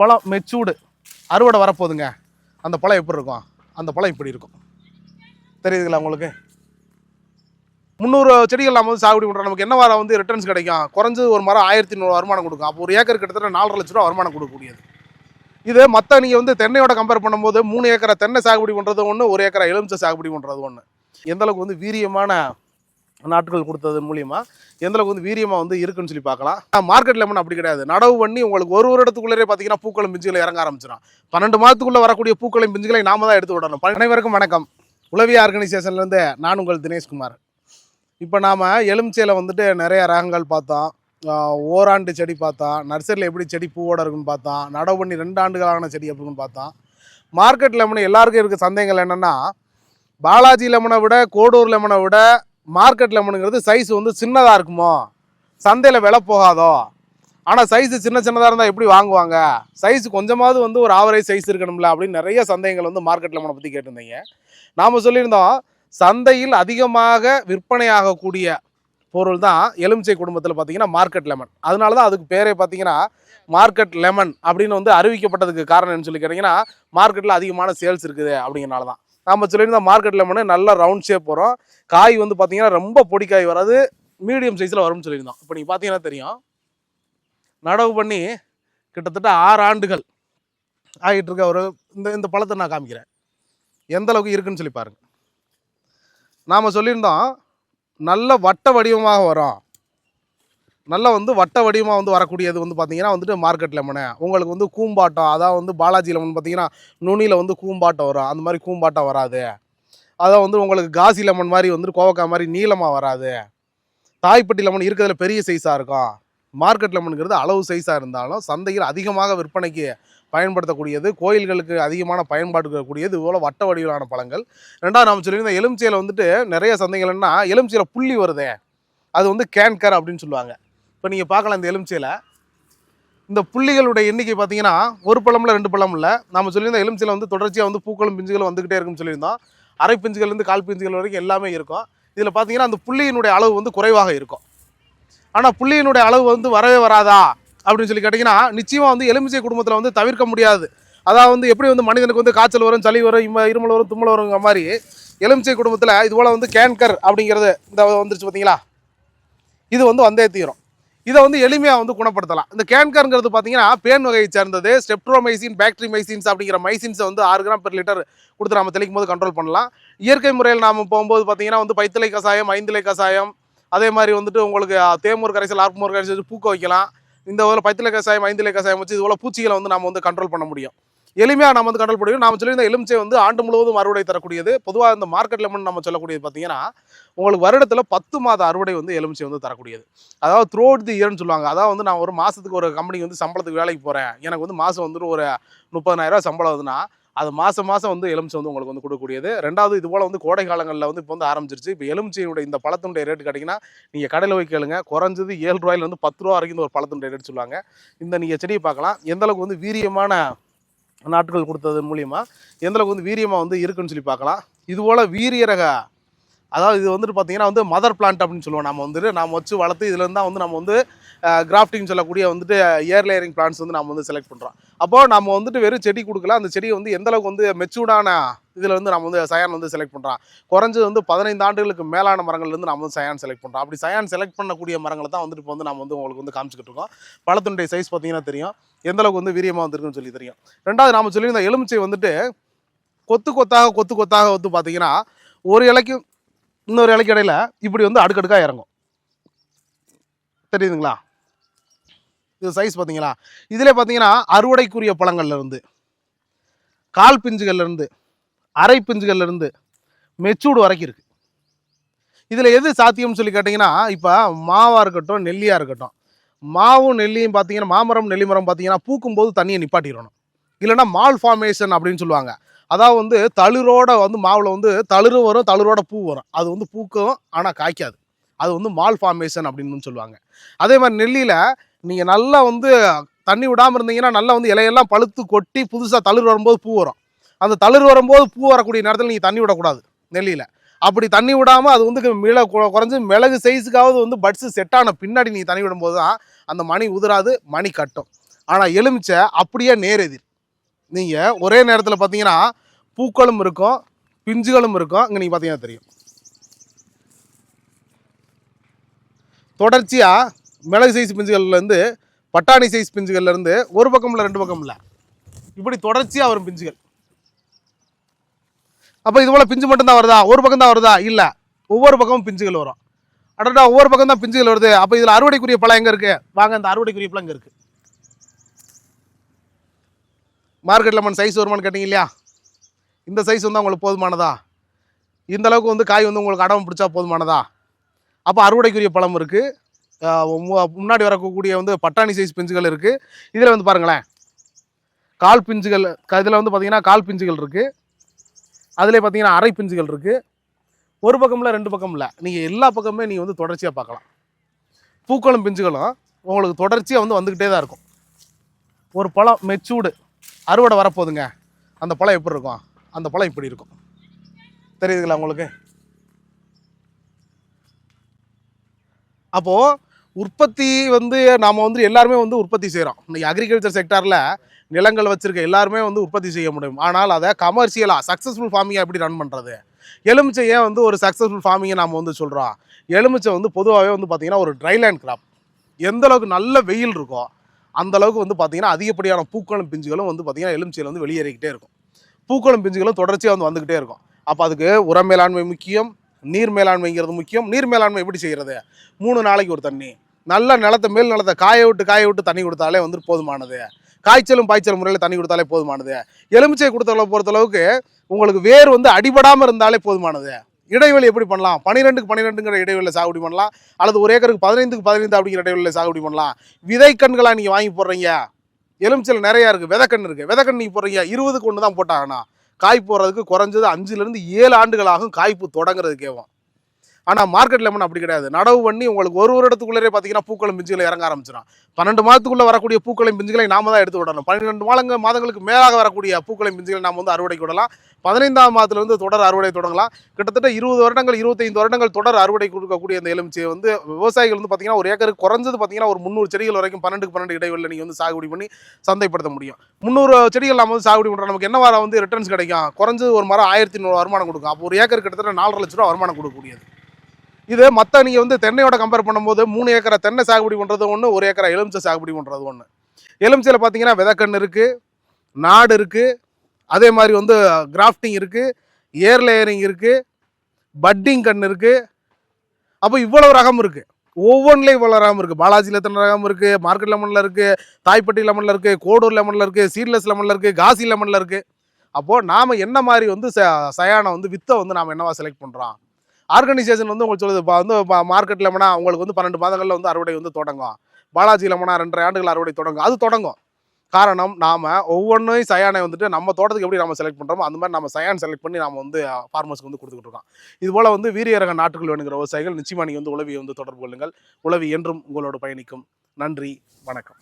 பழம் மெச்சூடு அறுவடை வரப்போகுதுங்க. அந்த பழம் எப்படி இருக்கும்? அந்த பழம் இப்படி இருக்கும். தெரியுதுங்களா உங்களுக்கு? முந்நூறு செடிகள் நம்ம வந்து சாகுபடி பண்ணுறோம் நமக்கு என்ன வாரம் வந்து ரிட்டர்ன்ஸ் கிடைக்கும்? குறைஞ்சது ஒரு மரம் ஆயிரத்தி நூறு வருமானம் கொடுக்கும். அப்போ ஒரு ஏக்கர் கிட்டத்தட்ட நாலரை லட்ச ரூபா வருமானம் கொடுக்கக்கூடியது. இது மற்ற நீங்கள் வந்து தென்னையோட கம்பேர் பண்ணும்போது மூணு ஏக்கரை தென்னை சாகுபடி பண்ணுறது ஒன்று ஒரு ஏக்கரை எலுமிச்சை சாகுபடி பண்ணுறது ஒன்று எந்த அளவுக்கு வந்து வீரியமான நாட்கள் கொடுத்தது மூலியமா எந்த அளவுக்கு வந்து வீரியமா வந்து இருக்குன்னு சொல்லி பார்க்கலாம். மார்க்கெட் லெமன் அப்படி கிடையாது. நடவு பண்ணி உங்களுக்கு ஒரு வருடத்துக்குள்ளே பார்த்தீங்கன்னா பூக்களும் பிஞ்சுகளை இறங்க ஆரம்பிச்சிடும். பன்னெண்டு மாதத்துக்குள்ள வரக்கூடிய பூக்களும் பிஞ்சுகளை நாம தான் எடுத்து விடணும். அனைவருக்கும் வணக்கம். உளவி ஆர்கனைசேஷன்லேருந்து நான் உங்கள் தினேஷ்குமார். இப்போ நாம் எலுமிச்சையில் வந்துட்டு நிறைய ரகங்கள் பார்த்தோம். ஓராண்டு செடி பார்த்தோம். நர்சரியில் எப்படி செடி பூவோட இருக்குன்னு பார்த்தோம். நடவு பண்ணி ரெண்டு ஆண்டுகளான செடி எப்படின்னு பார்த்தோம். மார்க்கெட் லெமன் எல்லாருக்கும் இருக்க சந்தேகங்கள் என்னென்னா பாலாஜி லெமனை விட கோடூர் லெமனை விட மார்க்கெட் லெமனுங்கிறது சைஸ் வந்து சின்னதாக இருக்குமோ? சந்தையில் விலை போகாதோ? ஆனால் சைஸ் சின்ன சின்னதாக இருந்தால் எப்படி வாங்குவாங்க? சைஸ் கொஞ்சமாவது வந்து ஒரு ஆவரேஜ் சைஸ் இருக்கணும்ல அப்படின்னு நிறைய சந்தேகங்கள் வந்து மார்க்கெட் லெமனை பற்றி கேட்டிருந்தீங்க. நாம் சொல்லியிருந்தோம் சந்தையில் அதிகமாக விற்பனையாகக்கூடிய பொருள் தான் எலுமிச்சை குடும்பத்தில் பார்த்தீங்கன்னா மார்க்கெட் லெமன் அதனால தான் அதுக்கு பேரே பார்த்தீங்கன்னா மார்க்கெட் லெமன் அப்படின்னு வந்து அறிவிக்கப்பட்டதுக்கு காரணம் என்ன சொல்லி கேட்டிங்கன்னா மார்க்கெட்டில் அதிகமான சேல்ஸ் இருக்குது அப்படிங்கிறனால தான். நம்ம சொல்லியிருந்த மார்க்கெட்டில் போனால் நல்ல ரவுண்ட் ஷேப் வரும். காய் வந்து பார்த்தீங்கன்னா ரொம்ப பொடி காய் வராது. மீடியம் சைஸில் வரும்னு சொல்லியிருந்தோம். இப்போ நீங்கள் பார்த்தீங்கன்னா தெரியும். நடவு பண்ணி கிட்டத்தட்ட ஆறு ஆண்டுகள் ஆகிட்டு இருக்க ஒரு இந்த இந்த பழத்தை நான் காமிக்கிறேன். எந்த அளவுக்கு இருக்குன்னு சொல்லி பாருங்கள் நாம் சொல்லியிருந்தோம் நல்ல வட்ட வடிவமாக வரும். நல்ல வந்து வட்ட வடிவமாக வந்து வரக்கூடியது வந்து பார்த்தீங்கன்னா வந்துட்டு மார்க்கெட் லெமனு உங்களுக்கு வந்து கூம்பாட்டம் அதான் வந்து பாலாஜி லெமன் பார்த்தீங்கன்னா நுனியில் வந்து கூம்பாட்டம் வரும். அந்த மாதிரி கூம்பாட்டம் வராது. அதான் வந்து உங்களுக்கு காசி லெமன் மாதிரி வந்துட்டு கோவக்காய் மாதிரி நீளமாக வராது. தாய்ப்பட்டி லெமன் இருக்கிறதுல பெரிய சைஸாக இருக்கும். மார்க்கெட் லெமனுங்கிறது அளவு சைஸாக இருந்தாலும் சந்தையில் அதிகமாக விற்பனைக்கு பயன்படுத்தக்கூடியது கோயில்களுக்கு அதிகமான பயன்பாடு கூடியது இவ்வளோ வட்ட வடிவிலான பழங்கள். ரெண்டாவது நாம் சொல்லியிருந்த எலுமிச்சையில் வந்துட்டு நிறைய சந்தைகள் எலுமிச்சையில் புள்ளி வருதே. அது வந்து கேன்கர் அப்படின்னு சொல்லுவாங்க. இப்போ நீங்கள் பார்க்கலாம் இந்த எலுமிச்சையில். இந்த புள்ளிகளுடைய எண்ணிக்கை பார்த்தீங்கன்னா ஒரு பழமில் ரெண்டு பழம் இல்லை. நம்ம சொல்லியிருந்த எலுமிச்சையில் வந்து தொடர்ச்சியாக வந்து பூக்களும் பிஞ்சுகளும் வந்துக்கிட்டே இருக்குன்னு சொல்லியிருந்தோம். அரை பிஞ்சுகள்லேருந்து கால் பிஞ்சுகள் வரைக்கும் எல்லாமே இருக்கும். இதில் பார்த்தீங்கன்னா அந்த புள்ளியினுடைய அளவு வந்து குறைவாக இருக்கும். ஆனால் புள்ளியினுடைய அளவு வந்து வரவே வராதா? அப்படின்னு சொல்லி கேட்டிங்கன்னா நிச்சயமாக வந்து எலுமிச்சை குடும்பத்தில் வந்து தவிர்க்க முடியாது. அதாவது வந்து எப்படி வந்து மனிதனுக்கு வந்து காய்ச்சல் வரும் சளி வரும் இம்ம இருமல் வரும் தும்மல் வருங்கிற மாதிரி எலுமிச்சை குடும்பத்தில் இது போல் வந்து கேன்கர் அப்படிங்கிறது இந்த வந்துருச்சு பார்த்தீங்களா இது வந்து வந்தே தீரும். இதை வந்து எளிமையாக வந்து குணப்படுத்தலாம். இந்த கேன்கருங்கிறது பார்த்தீங்கன்னா பேன் வகையை சேர்ந்தது. ஸ்டெப்ட்ரோமைசின் பேக்டரி மைசின்ஸ் அப்படிங்கிற மைசின்ஸை வந்து ஆறு கிராம் பெர் லிட்டர் கொடுத்து நம்ம தெளிக்கும் போது கண்ட்ரோல் பண்ணலாம். இயற்கை முறையில் நாம் போகும்போது பார்த்தீங்கன்னா வந்து பைத்திலை கசாயம் ஐந்திலை கசாயம் அதே மாதிரி வந்துட்டு உங்களுக்கு தேமூர் கரைசல் ஆர்மூர் கரைசல் வச்சு பூக்க வைக்கலாம். இந்த போல பைத்தலை கசாயம் ஐந்திலை கசாயம் வச்சு இதுபோல் பூச்சிகளை வந்து நம்ம வந்து கண்ட்ரோல் பண்ண முடியும். எளிமையாக நம்ம வந்து கண்ட்ரோல் பண்ண நாம் சொல்லியிருந்த எலுமிச்சை வந்து ஆண்டு முழுவதும் அறுவடை தரக்கூடியது. பொதுவாக இந்த மார்க்கெட் லெமன் நம்ம சொல்லக்கூடியது பார்த்தீங்கன்னா உங்களுக்கு வருடத்தில் பத்து மாத அறுவடை வந்து எலுமிச்சை வந்து தரக்கூடியது. அதாவது த்ரூ அவுட் தி இயர்னு சொல்லுவாங்க. அதாவது வந்து நான் ஒரு மாதத்துக்கு ஒரு கம்பெனிக்கு வந்து சம்பளத்துக்கு வேலைக்கு போகிறேன் எனக்கு வந்து மாதம் வந்துட்டு ஒரு முப்பதாயிரரூவா சம்பளம் வருதுன்னா அது மாதம் மாதம் வந்து எலுமிச்சை வந்து உங்களுக்கு வந்து கொடுக்கக்கூடியது. ரெண்டாவது இது போல் வந்து கோடை காலங்களில் வந்து இப்போ வந்து ஆரம்பிச்சிருச்சு. இப்போ எலுமிச்சையுடைய இந்த பழத்தினுடைய ரேட் கிடைக்குன்னா நீங்கள் கடையில் போய் கேளுங்க. குறைஞ்சது ஏழு ரூபாயிலேருந்து பத்து ரூபா வரைக்கும் ஒரு பழத்தினுடைய ரேட் சொல்லுவாங்க. இந்த நீங்கள் செடியை பார்க்கலாம். எந்தளவுக்கு வந்து வீரியமான நாட்கள் கொடுத்தது மூலியமாக எந்தளவுக்கு வந்து வீரியமாக வந்து இருக்குன்னு சொல்லி பார்க்கலாம். இதுபோல் வீரியரக வீரிய ரக அதாவது இது வந்துட்டு பார்த்தீங்கன்னா வந்து மதர் பிளான்ட் அப்படின்னு சொல்லுவோம். நம்ம வந்துட்டு நாம் வச்சு வளர்த்து இதுலேருந்து தான் வந்து நம்ம வந்து கிராஃப்டிங் சொல்லக்கூடிய வந்துட்டு ஏர் லேயரிங் பிளான்ஸ் வந்து நம்ம வந்து செலக்ட் பண்ணுறோம் அப்போ நம்ம வந்துட்டு வெறும் செடி கொடுக்கல அந்த செடியை வந்து எந்தளவுக்கு வந்து மெச்சூர்டான இதில் வந்து நம்ம வந்து சயான் வந்து செலக்ட் பண்ணுறோம் குறைஞ்சது வந்து பதினைந்து ஆண்டுகளுக்கு மேலான மரங்கள்லேருந்து நம்ம வந்து சயான் செலக்ட் பண்ணுறோம் அப்படி சயான் செலக்ட் பண்ணக்கூடிய மரங்களை தான் வந்துட்டு இப்போ வந்து நம்ம வந்து உங்களுக்கு வந்து காமிச்சிக்கிட்டு இருக்கோம். பழத்தினுடைய சைஸ் பார்த்தீங்கன்னா தெரியும். எந்தளவுக்கு வந்து வீரியமாக வந்திருக்குன்னு சொல்லி தெரியும். ரெண்டாவது நாம் சொல்லியிருந்த எலுமிச்சை வந்துட்டு கொத்து கொத்தாக கொத்து கொத்தாக வந்து பார்த்தீங்கன்னா ஒரு இலைக்கு இன்னொரு இலைக்கு இடையில இப்படி வந்து அடுக்கடுக்காக இறங்கும். தெரியுதுங்களா? இது சைஸ் பார்த்தீங்களா? இதில் பார்த்தீங்கன்னா அறுவடைக்குரிய பழங்கள்லேருந்து கால் பிஞ்சுகள்லேருந்து அரை பிஞ்சுகள்லேருந்து மெச்சூடு வரைக்கும் இருக்குது இதில் எது சாத்தியம்னு சொல்லி கேட்டிங்கன்னா இப்போ மாவாக இருக்கட்டும் நெல்லியாக இருக்கட்டும் மாவும் நெல்லியும் பார்த்தீங்கன்னா மாமரம் நெல்லி மரம் பார்த்தீங்கன்னா பூக்கும்போது தண்ணியை நிப்பாட்டிடணும். இல்லைன்னா மால் ஃபார்மேஷன் அப்படின்னு சொல்லுவாங்க. அதாவது வந்து தளிரோட வந்து மாவில் வந்து தளிரு வரும் தளிரோட பூ வரும். அது வந்து பூக்கும் ஆனால் காய்க்காது. அது வந்து மால் ஃபார்மேஷன் அப்படின்னு சொல்லுவாங்க. அதே மாதிரி நெல்லியில் நீங்கள் நல்லா வந்து தண்ணி விடாமல் இருந்தீங்கன்னா நல்லா வந்து இலையெல்லாம் பழுத்து கொட்டி புதுசாக தளிர் வரும்போது பூ வரும். அந்த தளிர் வரும்போது பூ வரக்கூடிய நேரத்தில் நீங்கள் தண்ணி விடக்கூடாது நெல்லியில். அப்படி தண்ணி விடாமல் அது வந்து மிள குறைஞ்சி மிளகு சைஸுக்காவது வந்து பட்ஸு செட் ஆன பின்னாடி நீங்கள் தண்ணி விடும்போது தான் அந்த மணி உதிராது மணி கட்டும். ஆனால் எலுமிச்சை அப்படியே நேரெதிர். நீங்கள் ஒரே நேரத்தில் பார்த்தீங்கன்னா பூக்களும் இருக்கும் பிஞ்சுகளும் இருக்கும். இங்கே நீங்கள் பார்த்தீங்கன்னா தெரியும். தொடர்ச்சியாக மிளகு சைஸ் பிஞ்சுகள்லேருந்து பட்டாணி சைஸ் பிஞ்சுகள்லேருந்து ஒரு பக்கம் இல்லை ரெண்டு பக்கம் இல்லை இப்படி தொடர்ச்சியாக வரும் பிஞ்சுகள். அப்போ இது போல் பிஞ்சு மட்டும்தான் வருதா? ஒரு பக்கம் தான் வருதா? இல்லை. ஒவ்வொரு பக்கமும் பிஞ்சுகள் வரும். அடடா ஒவ்வொரு பக்கம் தான் பிஞ்சுகள் வருது. அப்போ இதில் அறுவடைக்குரிய பழம் எங்கே இருக்குது வாங்க இந்த அறுவடைக்குரிய பழம் இங்கே இருக்குது மார்க்கெட்டில் மண் சைஸ் வருமான்னு கேட்டிங்க இல்லையா? இந்த சைஸ் வந்து உங்களுக்கு போதுமானதா? இந்த அளவுக்கு வந்து காய் வந்து உங்களுக்கு அடம் பிடிச்சா போதுமானதா? அப்போ அறுவடைக்குரிய பழம் இருக்குது முன்னாடி வரக்கூடிய வந்து பட்டாணி சைஸ் பிஞ்சுகள் இருக்குது இதில் வந்து பாருங்களேன். கால் பிஞ்சுகள் இதில் வந்து பார்த்திங்கன்னா கால் பிஞ்சுகள் இருக்குது அதில் பார்த்தீங்கன்னா அரை பிஞ்சுகள் இருக்குது ஒரு பக்கம்ல ரெண்டு பக்கம் இல்லை நீங்கள் எல்லா பக்கமுமே நீங்கள் வந்து தொடர்ச்சியாக பார்க்கலாம். பூக்களும் பிஞ்சுகளும் உங்களுக்கு தொடர்ச்சியாக வந்து வந்துக்கிட்டே தான் இருக்கும். ஒரு பழம் மெச்சூடு அறுவடை வரப்போகுதுங்க. அந்த பழம் எப்படி இருக்கும்? அந்த பழம் இப்படி இருக்கும். தெரியுதுங்களா உங்களுக்கு? அப்போது உற்பத்தி வந்து நாம் வந்து எல்லாருமே வந்து உற்பத்தி செய்கிறோம் இன்றைக்கி அக்ரிகல்ச்சர் செக்டாரில் நிலங்கள் வச்சுருக்க எல்லாருமே வந்து உற்பத்தி செய்ய முடியும். ஆனால் அதை கமர்ஷியலாக சக்ஸஸ்ஃபுல் ஃபார்மிங்கை எப்படி ரன் பண்ணுறது எலுமிச்சை ஏன் வந்து ஒரு சக்ஸஸ்ஃபுல் ஃபார்மிங்கை நாம் வந்து சொல்கிறோம் எலுமிச்சை வந்து பொதுவாகவே வந்து பார்த்திங்கன்னா ஒரு ட்ரைலேண்ட் கிராப் எந்த அளவுக்கு நல்ல வெயில் இருக்கோ அந்த அளவுக்கு வந்து பார்த்திங்கன்னா அதிகப்படியான பூக்களும் பிஞ்சுகளும் வந்து பார்த்திங்கன்னா எலுமிச்சையில் வந்து வெளியேறிக்கிட்டே இருக்கும். பூக்களும் பிஞ்சுகளும் தொடர்ச்சியாக வந்து வந்துக்கிட்டே இருக்கும். அப்போ அதுக்கு உரம் மேலாண்மை முக்கியம். நீர் மேலாண்மைங்கிறது முக்கியம். நீர் மேலாண்மை எப்படி செய்கிறது மூணு நாளைக்கு ஒரு தண்ணி. நல்ல நிலத்தை மேல் நிலத்தை காய விட்டு காய விட்டு தண்ணி கொடுத்தாலே வந்து போதுமானது. காய்ச்சலும் பாய்ச்சல் முறையில் தண்ணி கொடுத்தாலே போதுமானது. எலுமிச்சை கொடுத்த பொறுத்தளவுக்கு உங்களுக்கு வேர் வந்து அடிபடாமல் இருந்தாலே போதுமானது. இடைவெளி எப்படி பண்ணலாம்? பன்னிரெண்டுக்கு பன்னிரெண்டுங்கிற இடைவெளியில் சாகுபடி பண்ணலாம். அல்லது ஒரு ஏக்கருக்கு பதினைந்துக்கு பதினைந்து அப்படிங்கிற இடைவெளியில் சாகுபடி பண்ணலாம். விதைக்கண்களாக நீங்கள் வாங்கி போடுறீங்க. எலுமிச்சல் நிறையா இருக்குது விதைக்கண் இருக்குது விதைக்கண் நீங்கள் போடுறீங்க. இருபதுக்கு ஒன்று தான் போட்டாங்கண்ணா காய் போடுறதுக்கு குறைஞ்சது அஞ்சுலேருந்து ஏழு ஆண்டுகளாகும் காய்ப்பு தொடங்குறதுக்கேவும் ஆனால் மார்க்கெட் லெமன் அப்படி கிடையாது. நடவு பண்ணி உங்களுக்கு ஒரு வருடத்துக்குள்ளே பார்த்தீங்கன்னா பூக்களும் பிஞ்சுகளை இறங்க ஆரம்பிச்சிடும் பன்னெண்டு மாதத்துக்குள்ளே வரக்கூடிய பூக்களையும் பிஞ்சுகளை நாம தான் எடுத்து விடணும். பன்னிரெண்டு மாதங்க மாதங்களுக்கு மேலாக வரக்கூடிய பூக்களையும் பிஞ்சுகளை நாம் வந்து அறுவடைக்கு விடலாம். பதினைந்தாம் மாதத்துலேருந்து தொடர் அறுவடை தொடங்கலாம். கிட்டத்தட்ட இருபது வருடங்கள் இருபத்தைந்து வருடங்கள் தொடர் அறுவடை கொடுக்கக்கூடிய அந்த எலுமிச்சை வந்து விவசாயிகள் வந்து பார்த்தீங்கன்னா ஒரு ஏக்கருக்கு குறைஞ்சது பார்த்தீங்கன்னா ஒரு முந்நூறு செடிகள் வரைக்கும் பன்னெண்டுக்கு பன்னெண்டு இடைவெளியில் நீங்கள் வந்து சாகுபடி பண்ணி சந்தைப்படுத்த முடியும். முந்நூறு செடிகள் நம்ம வந்து சாகுபடி பண்ணுறோம் நமக்கு என்ன வாரம் வந்து ரிட்டர்ன்ஸ் கிடைக்கும்? குறைஞ்சது ஒரு மரம் ஆயிரத்தி நூறு வருமானம் கொடுக்கும். அப்போ ஒரு ஏக்கர் கிட்டத்தட்ட நாலரை லட்ச ரூபா வருமானம் கொடுக்கக்கூடியது. இது மற்ற நீங்கள் வந்து தென்னையோட கம்பேர் பண்ணும்போது மூணு ஏக்கரை தென்னை சாகுபடி பண்ணுறது ஒன்று ஒரு ஏக்கரை எலுமிச்சை சாகுபடி பண்ணுறது ஒன்று எலுமிச்சையில் பார்த்தீங்கன்னா விதக்கண் இருக்குது நாடு இருக்குது அதே மாதிரி வந்து கிராஃப்டிங் இருக்குது ஏர் லேயரிங் இருக்குது பட்டிங் கண் இருக்குது அப்போ இவ்வளவு ரகம் இருக்குது ஒவ்வொன்றிலையும் இவ்வளோ ரகம் இருக்குது பாலாஜி எத்தனை ரகம் இருக்குது மார்க்கெட் லெமனில் இருக்குது தாய்ப்பட்டி லெமனில் இருக்குது கோடூர் லெமனில் இருக்குது சீட்லெஸ் லெமனில் இருக்குது காசி லெமனில் இருக்குது அப்போது நாம் என்ன மாதிரி வந்து ச சயானை வந்து வித்தை வந்து நாம் என்னவா செலக்ட் பண்ணுறோம் ஆர்கனைசேஷன் வந்து உங்களுக்கு சொல்லுது இப்போ வந்து மார்க்கெட் லெமனா உங்களுக்கு வந்து பன்னெண்டு மாதங்களில் வந்து அறுவடை வந்து தொடங்கும். பாலாஜி லெமனா ரெண்டரை ஆண்டுகள் அறுவடை தொடங்கும். அது தொடங்கும். காரணம் நாம் ஒவ்வொன்றையும் சயானை வந்துட்டு நம்ம தோட்டத்துக்கு எப்படி நம்ம செலக்ட் பண்ணுறோமோ அந்த மாதிரி நம்ம சயான் செலக்ட் பண்ணி நம்ம வந்து ஃபார்மர்ஸ்க்கு வந்து கொடுத்துக்கிட்டு இருக்கோம். இது போல் வந்து வீரியரக நாட்டுகள் வேணுங்கிற விவசாயிகள் நிச்சயமாக நீங்கள் வந்து உளவியை வந்து தொடர்பு கொள்ளுங்கள். உளவி என்றும் உங்களோட பயணிக்கும். நன்றி வணக்கம்.